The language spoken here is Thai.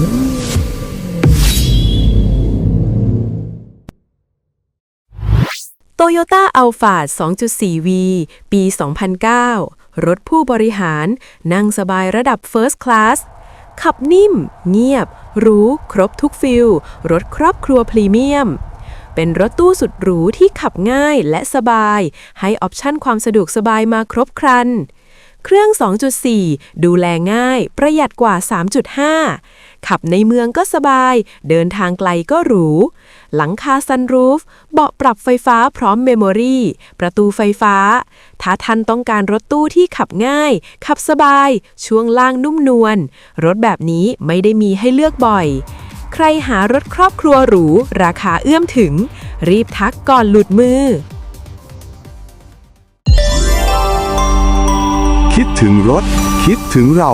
โ Toyota Alpha 2.4V ปี 2009 รถผู้บริหาร นั่งสบายระดับเฟิร์สคลาสขับนิ่ม เงียบ รู้ ครบทุกฟิล รถครอบครัวพรีเมียม เป็นรถตู้สุดหรูที่ขับง่ายและสบาย ให้ออปชั่นความสะดวกสบายมาครบครัน เครื่อง 2.4 ดูแลง่าย ประหยัดกว่า 3.5 ขับในเมืองก็สบาย เดินทางไกลก็หรู หลังคาซันรูฟ เบาะปรับไฟฟ้าพร้อมเมมโมรีประตูไฟฟ้า ถ้าท่านต้องการรถตู้ที่ขับง่าย ขับสบาย ช่วงล่างนุ่มนวล รถแบบนี้ไม่ได้มีให้เลือกบ่อย ใครหารถครอบครัวหรู ราคาเอื้อมถึง รีบทักก่อนหลุดมือ คิดถึงรถ คิดถึงเรา